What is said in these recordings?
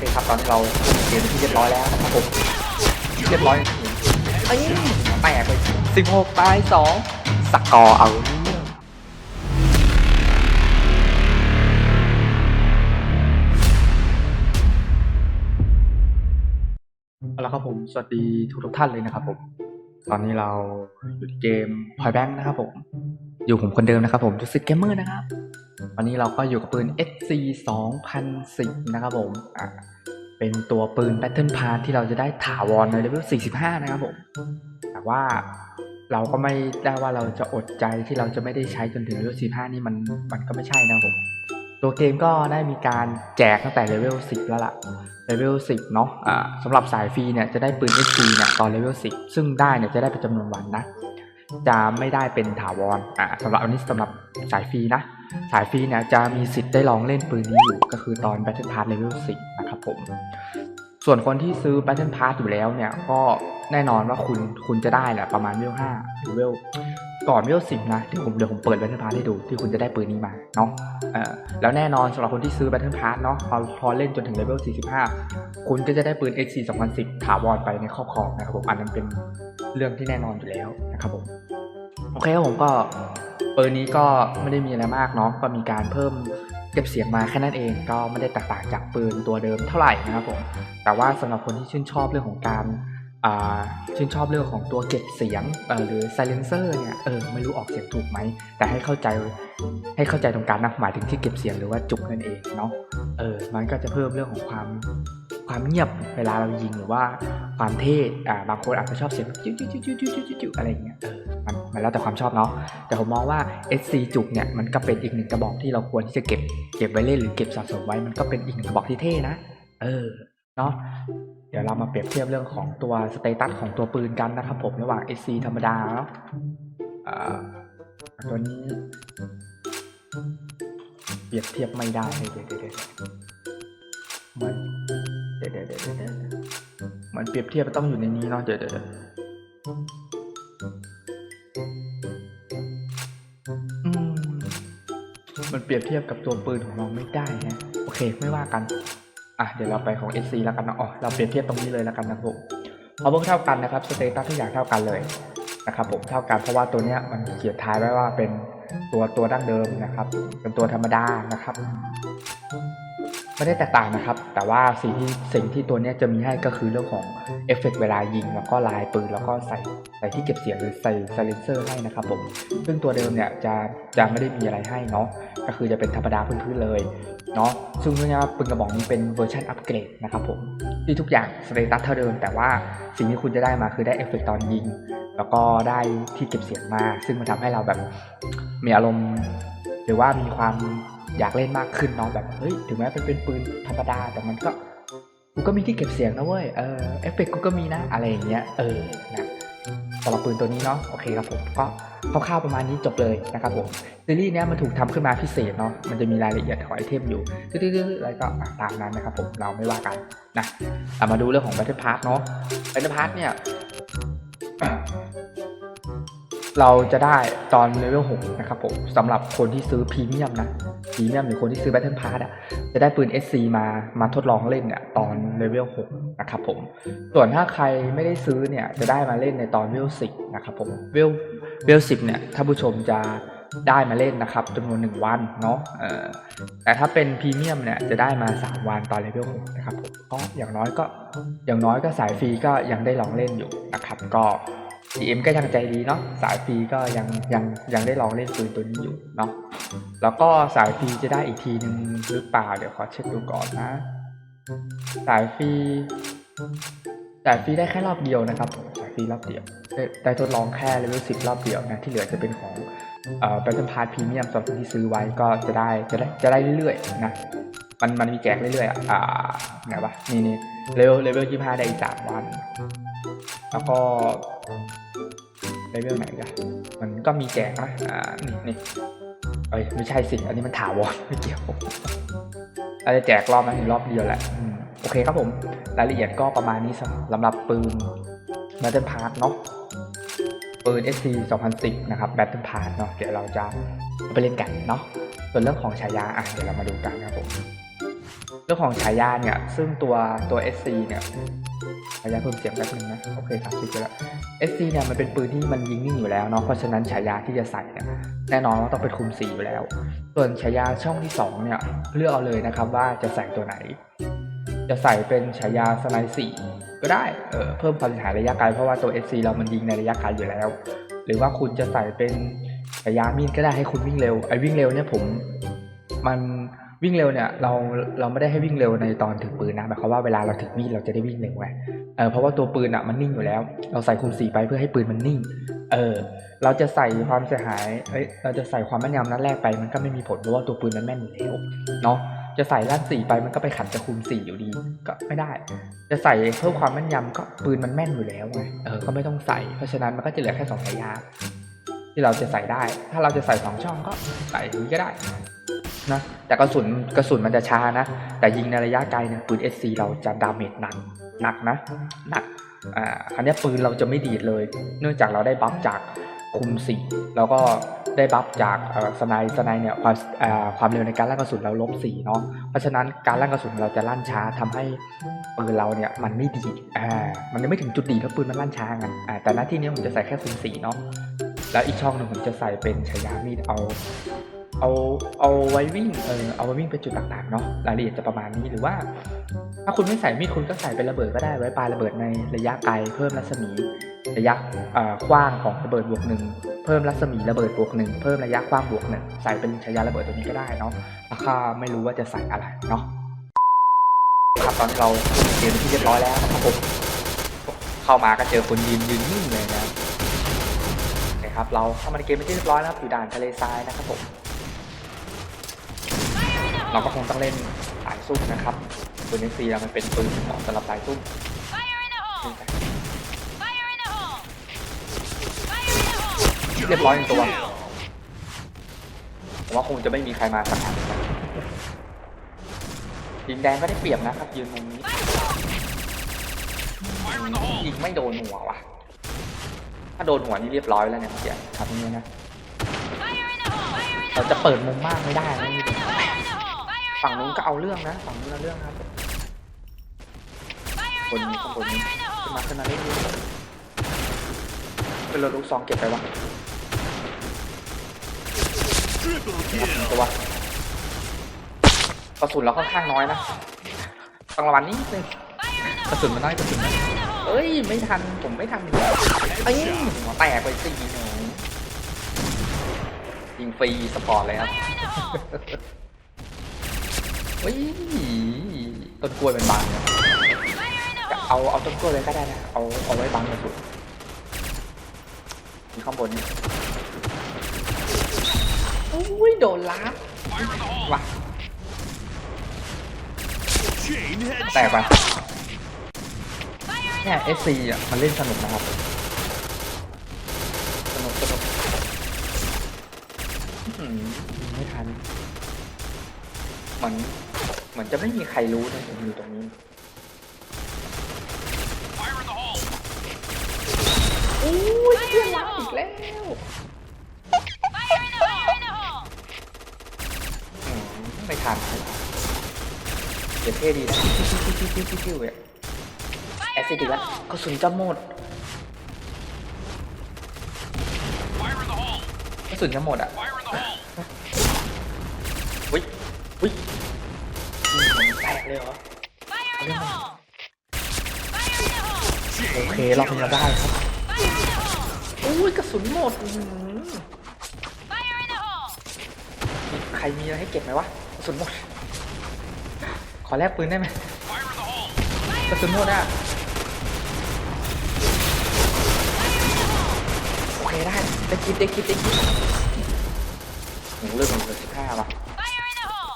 เคครับตอนนี้เราเกมที่เรียบร้อยแล้วนะครับผมเรียบร้อยไอ้ยแตกไปสิบหกตายสองสกอร์เอาเอาละครับผมสวัสดีทุกทุกท่านเลยนะครับผม ตอนนี้เราอยู่ที่เกมพอยแบงค์นะครับผม อยู่ผมคนเดิมนะครับผมจุดสิเกมเมอร์นะครับ วันนี้เราก็อยู่กับปืน SC 2010นะครับผมอ่าเป็นตัวปืน Battle Pass ที่เราจะได้ถาวรในเลเวล45 นะครับผม แต่ว่าเราก็ไม่ได้ว่าเราจะอดใจที่เราจะไม่ได้ใช้จนถึงเลเวล45 นี่มันมันก็ไม่ใช่นะครับผม ตัวเกมก็ได้มีการแจกตั้งแต่เลเวล10 แล้วล่ะเลเวล10 เนาะอ่าสำหรับสายฟรีเนี่ยจะได้ปืน SC เนี่ยตอนเลเวล10 ซึ่งได้เนี่ยจะได้เป็นจำนวนวันนะ จะไม่ได้เป็นถาวรอ่าสำหรับอันนี้สำหรับสายฟรีนะ สายฟรีเนี่ยจะมีสิทธิ์ได้ลองเล่นปืนนี้อยู่ ก็คือตอน Battle Pass Level 10 นะครับผม ส่วนคนที่ซื้อ Battle Pass อยู่แล้วเนี่ย ก็แน่นอนว่าคุณคุณจะได้แหละประมาณเวล5หรือเวล ก่อนเวล10นะเดี๋ยวผมเดี๋ยวผมเปิด Battle Pass ให้ดูที่คุณจะได้ปืนนี้มาเนาะเออแล้วแน่นอนสำหรับคนที่ซื้อ Battle Pass เนาะพอพอเล่นจนถึงเลเวล45 คุณก็จะได้ปืน XC 2010 ถาวรไปในครอบครองนะครับผมอันนั้นเป็นเรื่องที่แน่นอนอยู่แล้วนะครับผมโอเคครับผมก็ปืนนี้ก็ไม่ได้มีอะไรมากเนาะก็มีการเพิ่มเก็บเสียงมาแค่นั้นเองก็ไม่ได้แตกต่างจากปืนตัวเดิมเท่าไหร่นะครับผมแต่ว่าสำหรับคนที่ชื่นชอบเรื่องของการ ชื่นชอบเรื่องของตัวเก็บเสียงหรือ silencer เนี่ยเออไม่รู้ออกเสียงถูกไหม แต่ให้เข้าใจให้เข้าใจตรงกันนะหมายถึงที่เก็บเสียงหรือว่าจุกนั่นเองเนาะเออมันก็จะเพิ่มเรื่องของความความเงียบเวลาเรายิงหรือว่าความเท่อ่าบางคนอาจจะชอบเสียงจิ้วจิ้วจิ้วจิ้วจิ้วจิ้วอะไรเงี้ยเออมันมันแล้วแต่ความชอบเนาะแต่ผมมองว่า SC จุกเนี่ยมันก็เป็นอีกหนึ่งกระบอกที่เราควรที่จะเก็บเก็บไว้เล่นหรือเก็บสะสมไว้มันก็เป็นอีกหนึ่งกระบอกที่เท่นะ เออเนาะ เดี๋ยวเรามาเปรียบเทียบเรื่องของตัวสเตตัสของตัวปืนกันนะครับผมระหว่าง SC ธรรมดาเนาะตัวนี้ เปรียบเทียบไม่ได้เดี๋ยวเดี๋ยวเดี๋ยวมือนเดี๋ยวเดี๋ยวเดี๋ยวเดี๋ยวมือนเปรียบเทียบมันต้องอยู่ในนี้เนาะเดี๋ยวเดี๋ยวมมันเปรียบเทียบกับตัวปืนของเราไม่ได้ฮะโอเคไม่ว่ากัน อะเดี๋ยวเราไปของ SC แล้วกันนะอ๋อเราเปรียบเทียบตรงนี้เลยแล้วกันนะครับผมพอเพิ่งเท่ากันนะครับสเตตัสทุกอย่างเท่ากันเลยนะครับผมเท่ากันเพราะว่าตัวเนี้ยมันเขียนท้ายไว้ว่าเป็นตัวตัวดั้งเดิมนะครับ เป็นตัวธรรมดานะครับ ไม่ได้แตกต่างนะครับ แต่ว่าสิ่งที่สิ่งที่ตัวนี้จะมีให้ก็คือเรื่องของเอฟเฟกต์เวลายิง แล้วก็ลายปืนแล้วก็ใส่ใส่ที่เก็บเสียงหรือใส่ไซเลนเซอร์ให้นะครับผมซึ่งตัวเดิมเนี่ยจะจะไม่ได้มีอะไรให้เนาะก็คือจะเป็นธรรมดาพื้นๆเลยเนาะซึ่งเนื่องจากว่าปืนกระบอกนี้เป็นเวอร์ชันอัปเกรดนะครับผมที่ทุกอย่างสเตตัสเท่าเดิม แต่ว่าสิ่งที่คุณจะได้มาคือได้เอฟเฟกต์ตอนยิง แล้วก็ได้ที่เก็บเสียงมา ซึ่งมันทำให้เราแบบมีอารมณ์ หรือว่ามีความ อยากเล่นมากขึ้นเนาะแบบเฮ้ยถึงแม้เป็นเป็นปืนธรรมดาแต่มันก็กูก็มีที่เก็บเสียงนะเว้ยเออเอฟเฟกต์กูก็มีนะอะไรอย่างเงี้ยเออนะสำหรับปืนตัวนี้เนาะโอเคครับผมก็คร่าวๆประมาณนี้จบเลยนะครับผมซีรีส์เนี้ยมันถูกทำขึ้นมาพิเศษเนาะมันจะมีรายละเอียดของไอเทมอยู่ตื้อๆอะไรก็ตามนั้นนะครับผมเราไม่ว่ากันนะเรามาดูเรื่องของ Battle Pass เนาะ Battle Pass เนี่ย เราจะได้ตอนเลเวล6นะครับผมสำหรับคนที่ซื้อพรีเมียมนะพรีเมียมหรือคนที่ซื้อ Battle Pass อะจะได้ปืน SC มามาทดลองเล่นเนี่ยตอนเลเวล6นะครับผมส่วนถ้าใครไม่ได้ซื้อเนี่ยจะได้มาเล่นในตอนเลเวล10นะครับผมเลเวลเลเวล10เนี่ยถ้าผู้ชมจะได้มาเล่นนะครับจำนวน 1 วันเนาะแต่ถ้าเป็นพรีเมียมเนี่ยจะได้มา 3 วันตอนเลเวล6นะครับผมก็อย่างน้อยก็อย่างน้อยก็สายฟรีก็ยังได้ลองเล่นอยู่นะครับก็ DM ก็ยังใจดีเนาะสายฟรีก็ยังยังยังได้ลองเล่นปืนตัวนี้อยู่เนาะแล้วก็สายฟรีจะได้อีกทีนึงหรือเปล่าเดี๋ยวขอเช็คดูก่อนนะ สายฟรีสายฟรีได้แค่รอบเดียวนะครับสายฟรีรอบเดียวได้ทดลองแค่เลเวลสิบรอบเดียวนะที่เหลือจะเป็นของเอ่อ Battle Pass Premium สำหรับคนที่ซื้อไว้ก็จะได้จะได้จะได้เรื่อยๆนะมันมันมีแจกเรื่อยๆอะอ่าไหนวะนี่นี่เลเวลเลเวลยี่ห้าได้อีกสามวัน แล้วก็เลเวลไหนกันมันก็มีแจกนะอ่านี่นี่เอ้ยไม่ใช่สิ อันนี้มันถาวรไม่เกี่ยวอาจจะแจกรอบนั้นถึงรอบเดียวแหละโอเคครับผม รายละเอียดก็ประมาณนี้สำหรับปืน Battle Pass เนาะปืน SC 2010 นะครับ Battle Pass เนาะเดี๋ยวเราจะไปเล่นกันเนาะส่วนเรื่องของฉายาอะเดี๋ยวเรามาดูกันนะครับผม เรื่องของฉายาเนี่ย ซึ่งตัวตัว SC เนี่ย ฉายาเพิ่มเสียงแป๊บนึงนะ โอเคสามสิบไปแล้ว SC เนี่ยมันเป็นปืนที่มันยิงนิ่งอยู่แล้วเนาะ เพราะฉะนั้นฉายาที่จะใส่เนี่ยแน่นอนว่าต้องเป็นคุมสีอยู่แล้ว ส่วนฉายาช่องที่สองเนี่ยเลือกเอาเลยนะครับว่าจะใส่ตัวไหน จะใส่เป็นฉายาสไนสี่ก็ได้ เออเพิ่มความเสียหายระยะไกลเพราะว่าตัว SC เรามันยิงในระยะไกลอยู่แล้ว หรือว่าคุณจะใส่เป็นฉายามีดก็ได้ให้คุณวิ่งเร็ว ไอ้วิ่งเร็วเนี่ยผมมัน วิ่งเร็วเนี่ยเราเราไม่ได้ให้วิ่งเร็วในตอนถือปืนนะหมายความว่าเวลาเราถือมีดเราจะได้วิ่งเร็วไงเออเพราะว่าตัวปืนอะมันนิ่งอยู่แล้ว เราใส่คุมสีไปเพื่อให้ปืนมันนิ่ง เออ เราจะใส่ความเสียหายเอ้ยเราจะใส่ความแม่นยำนัดแรกไป มันก็ไม่มีผลเพราะว่าตัวปืนมันแม่นอยู่แล้วเนาะจะใส่ลั่นสีไปมันก็ไปขัดจะคุมสีอยู่ดีก็ไม่ได้ จะใส่เพิ่มความแม่นยำก็ปืนมันแม่นอยู่แล้วไงเออก็ไม่ต้องใส่ เพราะฉะนั้นมันก็จะเหลือแค่สองสายยาที่เราจะใส่ได้ ถ้าเราจะใส่สองช่องก็ใส่นี้ก็ได้ นะแต่กระสุนกระสุนมันจะช้านะ แต่ยิงในระยะไกลเนี่ยปืน SC เราจะดาเมจหนักหนักนะหนักอ่าคันนี้ปืนเราจะไม่ดีดเลย เนื่องจากเราได้บัฟจากคุมสีแล้วก็ได้บัฟจากอ่อสไนสไนเนี่ยความอ่าความเร็วในการลั่นกระสุนเราลบสี่เนาะเพราะฉะนั้นการลั่นกระสุนเราจะลั่นช้าทำให้ปืนเราเนี่ยมันไม่ดีอ่ามันยังไม่ถึงจุดดีดถ้าปืนมันลั่นช้าไงอ่าแต่หน้าที่นี้ผมจะใส่แค่คุมสีเนาะแล้วอีกช่องหนึ่งผมจะใส่เป็นฉายามีดเอา เอาเอาไว้วิ่งเออเอาไว้วิ่งไปจุดต่างๆเนาะรายละเอียดจะประมาณนี้หรือว่า ถ้าคุณไม่ใส่มีดคุณก็ใส่เป็นระเบิดก็ได้ไว้ปลายระเบิดในระยะไกลเพิ่มรัศมี ระยะเอ่อกว้างของระเบิดบวกหนึ่งเพิ่มรัศมีระเบิดบวกหนึ่งเพิ่มระยะกว้างบวกหนึ่งใส่เป็นฉายาระเบิดตัวนี้ก็ได้เนาะราคาไม่รู้ว่าจะใส่อะไรเนาะครับตอนเราเตรียมที่เรียบร้อยแล้วนะครับผมเข้ามาก็เจอคนยืนยืนนิ่งเลยนะนะครับเราเข้ามาในเกมเป็นที่เรียบร้อยแล้วอยู่ด่านทะเลทรายนะครับผม เราก็คงต้องเล่นสายซุ่มนะครับปืนเอ็ซีเรามันเป็นปืนเหมาะสำหรับสายซุ่ม Fire in the hole! นี่จ้ะ Fire in the hole! Fire in the hole! เรียบร้อยในตัวผมว่าคงจะไม่มีใครมาสักอันดินแดงก็ได้เปรียบนะครับยืนมุมนี้ยิงไม่โดนหัวว่ะ ถ้าโดนหัวนี่เรียบร้อยแล้วเนี่ยเมื่อกี้ครับนี่นะ Fire in the hole! Fire in เราจะเปิดมุมมากไม่ได้นะ ฝั่งนู้นก็เอาเรื่องนะ ฝั่งนู้นเอาเรื่องนะครับคน in the นี้ข้างบนนี้ขึ้นมาขึ้นมาเรื่อยเป็นรถลูกซองเก็บไปวะตัวกระสุนเราค่อนข้างน้อยนะต้องระวังนิดนึงกระสุนมันน้อยกระสุนเอ้ยไม่ทันผมไม่ทันไอ้ยหัวแตกไปสี่หนูยิงฟรีสปอร์ตเลยครับ Fire in the hole! เฮ้ยต้นกล้วยเป็นบางเนี่ย Fire in the เอา hole! เอาต้นกล้วยเลยก็ได้นะเอาเอาไว้บังกระสุนมีข้างบนนี่อุ้ยโดนล้าว่ะ Chain แตกไป headshot. Fire in เนี่ย SC อะมันเล่นสนุกนะครับสนุกสนุกอื้อหือยิงไม่ทัน เหมือนเหมือนจะไม่มีใครรู้นะผมอยู่ตรงนี้อุ้ยเพื่อนรักอีกแล้ว Fire in the hole! Fire in the hole! อืมไม่ทันไม่ทันเดี๋ยวเท่ดีนะปิ้วปิ้วปิ้วปิ้วปิ้วเนี่ยแอ Fire ซิด in อี the กแล้ว hole! กระสุนจะหมดกระสุนจะหมดอะวิ วิยิงผมแตกเลยเหรอ Fire in the hole! Fire in the hole! โอเคเราคงจะได้ครับ Fire in the hole! อุ้ยกระสุนหมดอื้อหือ Fire in the hole! ใครมีอะไรให้เก็บไหมวะกระสุนหมด ขอแลกปืนได้ไหมกระสุนหมดอะโอเคได้ได้คลิปได้คลิปได้คลิปหนูเลือกหนึ่งสิบห้าว่ะ Fire in the hole!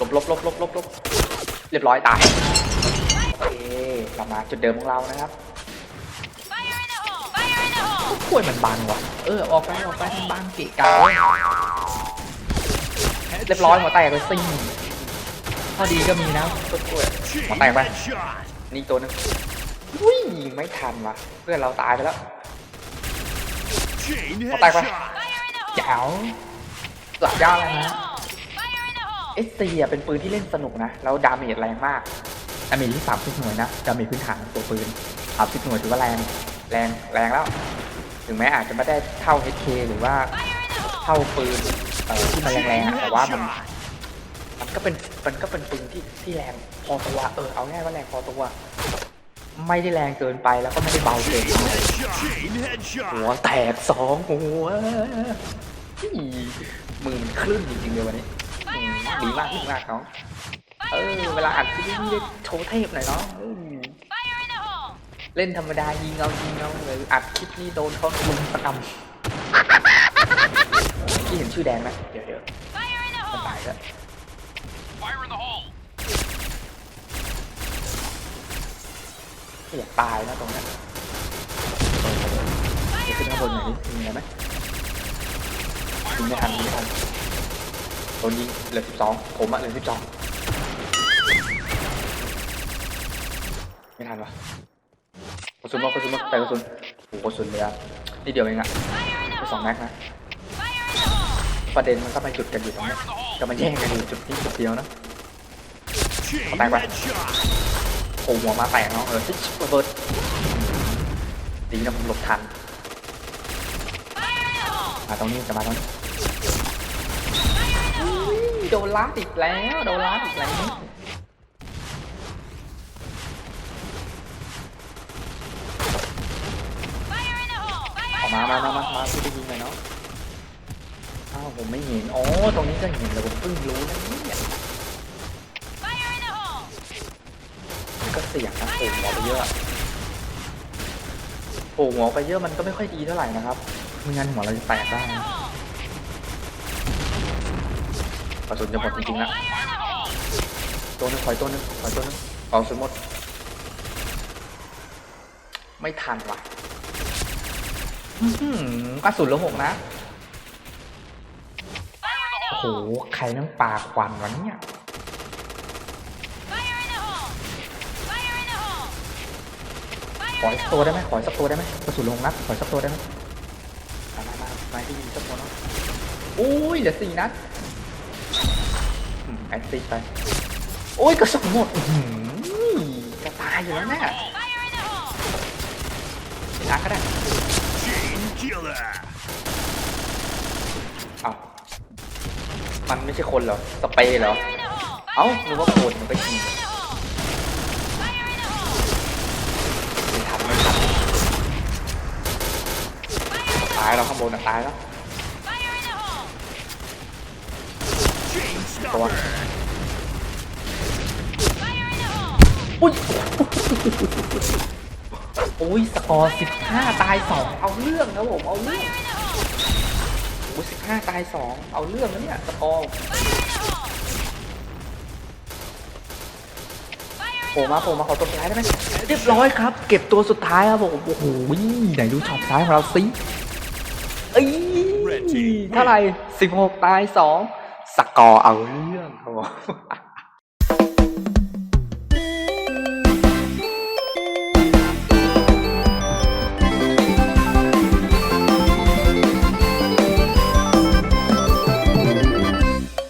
ลบลบลบลบลบลบเรียบร้อยตาย โอเคเรามาจุดเดิมของเรานะครับกล้วยมันบางว่ะ เออ ออกไปออกไปมันบางเกะกะเรียบร้อยหัวแตกเลยซิ่งข้อดีก็มีนะต้นกล้วยหัวแตกไปนี่ตัวนึงอุ้ยยิงไม่ทันว่ะ เพื่อนเราตายไปแล้ว Chain Một tay qua. headshot. Fire in the hole! แจ๋วหลับยาวเลยนะ SC อะเป็นปืนที่เล่นสนุกนะ แล้วดาเมจแรงมากดาเมจที่สามสิบหน่วยนะ ดาเมจพื้นฐานของตัวปืนสามสิบหน่วยถือว่าแรง แรง แรงแล้ว ถึงแม้อาจจะไม่ได้เท่า HK หรือว่าเท่าปืนที่มันแรงๆแต่ว่ามัน มันก็เป็น มันก็เป็นปืนที่ที่แรงพอตัว เออ เอาง่ายว่าแรงพอตัว ไม่ได้แรงเกินไปแล้วก็ไม่ได้เบาเกินหัวแตกสองหัวมือมันคลื่นจริงๆเลยวันนี้ ดีมากดีมากน้องเออเวลาอัดคลิปนี่โชว์เทพหน่อยเนาะเล่นธรรมดายิงเอายิงเอาเลยอัดคลิปนี่โดนเขาลุมประกำพี่เห็นชื่อแดงไหมเดี๋ยวเดี๋ยวมันตายแล้วอยากตายนะตรงนั้นขึ้นข้างบนหน่อยดิมีอะไรไหมยิงไม่ทันยิงไม่ทัน โดนยิงเหลือสิบสองผมอะเหลือสิบสองไม่ทันวะกระสุนมากระสุนมากแต่กระสุนโอ้โหกระสุนเลือนิดเดียวเองอะ Fire in the ไปสองแม็กนะประเด็นมันก็มาจุดกันอยู่ตรงนี้ก็มาแย่งกันอยู่จุดนี้จุดเดียวนะ Chain Back, back. headshot. โผล่หัวมาแตกเนาะเออซิชระเบิดดีนะผมหลบทันมาตรงนี้จะมาตรงนี้ โดนล้าอีกแล้วโดนล้าอีกแล้วออกมามามามามาพี่ได้ยิงหน่อยเนาะอ้าวผมไม่เห็นอ๋อตรงนี้ก็เห็นแต่ผมเพิ่งรู้นะเนี่ยก็เสี่ยงนะโผล่หัวไปเยอะโผล่หัวไปเยอะมันก็ไม่ค่อยดีเท่าไหร่นะครับไม่งั้นหัวเราจะแตกได้ In the นะ hole! กระ สุนจะหมดจริงๆแล้ว Fire in the hole! ตัวหนึงถอยตัวหนึงถอยตัวหนึงเอาสมมติไม่ทันว่ะอื้อหือกระสุนเหละหกนะโอ้โหใครนั่งปาควันวะเนี่ย Fire in the hole! Fire in the hole! ขออีกสักตัวได้ไหมขออีกสักตัวได้ไหมกระสุนลงนัดขออีกสักตัวได้ไหมมามามามาที่ยิงสักตัวเนาะอุ้ยเหลือสี่นัดอืม แอดซิดไป โอ้ยกระสุนหมดอื้อหือกระตายอยู่แล้วนี่ย Fire in the hole! ช้าก็ได้เอามันไม่ใช่คนเหรอ สเปรย์เหรอ เอ้านึกว่าคนมันไปยิงไม่ทันไม่ทันตายแล้วข้างบนตายแล้ว Fire in the hole! Chain ตัว stopper. Fire in the hole! อุ้ยโอ้ยสกอร์สิบห้าตายสองเอาเรื่องนะผมเอาเรื่อง Fire in the hole! โอ้สิบห้าตายสองเอาเรื่องนะเนี่ยสกอร์ Fire in the hole! Fire โผล่ in the มาโผล่ hole! มาขอตัวสุดท้ายได้ไหมเรียบร้อยครับ เก็บตัวสุดท้ายครับผมโอ้โหไหนดูช็อตซ้ายของเราสิเอ้ยเท่าไหร่สิบหกตายสอง สกอร์เอาเรื่องครับผม